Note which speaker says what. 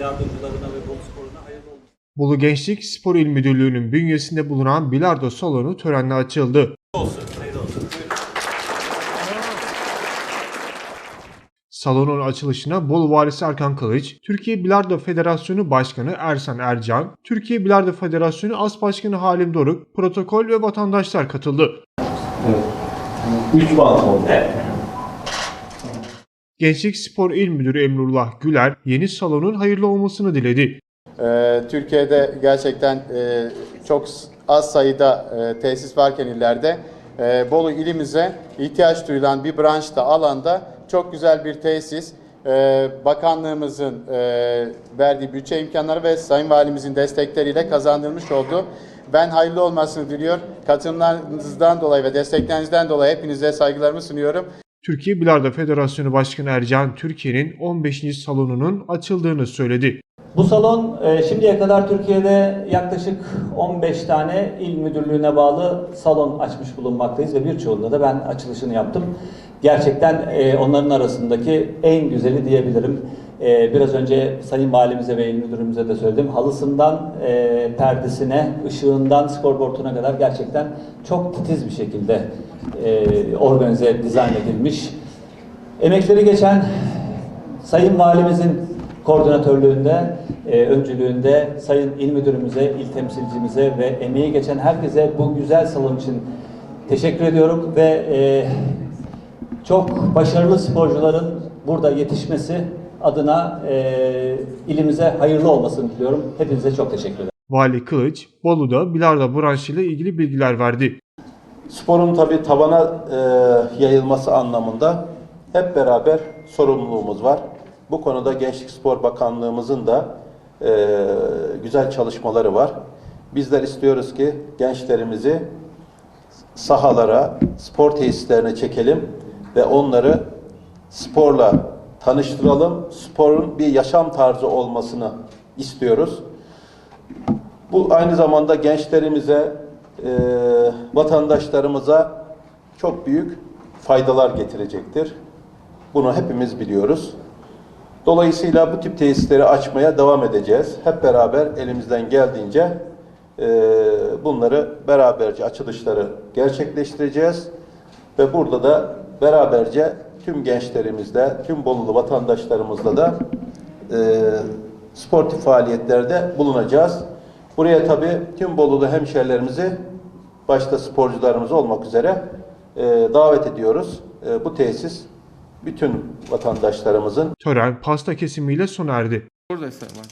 Speaker 1: bilardocularına ve Bolu sporuna hayırlı olsun.
Speaker 2: Bolu Gençlik Spor İl Müdürlüğü'nün bünyesinde bulunan bilardo salonu törenle açıldı.
Speaker 1: Olsun, hayırlı olsun. Buyurun.
Speaker 2: Salonun açılışına Bolu Valisi Erkan Kılıç, Türkiye Bilardo Federasyonu Başkanı Ersan Ercan, Türkiye Bilardo Federasyonu As Başkanı Halim Doruk, protokol ve vatandaşlar katıldı.
Speaker 3: 3 bant oldu.
Speaker 1: Evet.
Speaker 2: Gençlik Spor İl Müdürü Emrullah Güler, yeni salonun hayırlı olmasını diledi.
Speaker 4: Ee, Türkiye'de gerçekten e, çok az sayıda e, tesis varken illerde e, Bolu ilimize ihtiyaç duyulan bir branşta alanda çok güzel bir tesis. E, Bakanlığımızın verdiği bütçe imkanları ve Sayın Valimizin destekleriyle kazandırmış oldu. Ben hayırlı olmasını diliyor. Katılımlarınızdan dolayı ve desteklerinizden dolayı hepinize saygılarımı sunuyorum.
Speaker 2: Türkiye Bilardo Federasyonu Başkanı Ercan, Türkiye'nin 15. salonunun açıldığını söyledi.
Speaker 1: Bu salon e, şimdiye kadar Türkiye'de yaklaşık 15 tane il müdürlüğüne bağlı salon açmış bulunmaktayız ve birçoğunda da ben açılışını yaptım. Gerçekten e, onların arasındaki en güzeli diyebilirim. E, biraz önce Sayın Valimize ve il müdürümüze de söyledim. Halısından e, perdesine, ışığından skorboarduna kadar gerçekten çok titiz bir şekilde e, organize, dizayn edilmiş. Emekleri geçen Sayın Valimizin koordinatörlüğünde, e, öncülüğünde Sayın İl Müdürümüze, il temsilcimize ve emeği geçen herkese bu güzel salon için teşekkür ediyorum ve e, çok başarılı sporcuların burada yetişmesi adına e, ilimize hayırlı olmasını diliyorum. Hepinize çok teşekkür ederim.
Speaker 2: Vali Kılıç, Bolu'da bilardo branşıyla ilgili bilgiler verdi.
Speaker 3: Sporun tabi tabana e, yayılması anlamında hep beraber sorumluluğumuz var. Bu konuda Gençlik Spor Bakanlığımızın da e, güzel çalışmaları var. Bizler istiyoruz ki gençlerimizi sahalara, spor tesislerine çekelim ve onları sporla tanıştıralım. Sporun bir yaşam tarzı olmasını istiyoruz. Bu aynı zamanda gençlerimize, e, vatandaşlarımıza çok büyük faydalar getirecektir. Bunu hepimiz biliyoruz. Dolayısıyla bu tip tesisleri açmaya devam edeceğiz. Hep beraber elimizden geldiğince e, bunları beraberce açılışları gerçekleştireceğiz. Ve burada da beraberce tüm gençlerimizle, tüm Bolulu vatandaşlarımızla da e, sportif faaliyetlerde bulunacağız. Buraya tabii tüm Bolulu hemşerilerimizi başta sporcularımız olmak üzere e, davet ediyoruz. E, bu tesis bütün vatandaşlarımızın
Speaker 2: Tören pasta kesimiyle sona erdi.
Speaker 5: Buradayız Sayın Valim.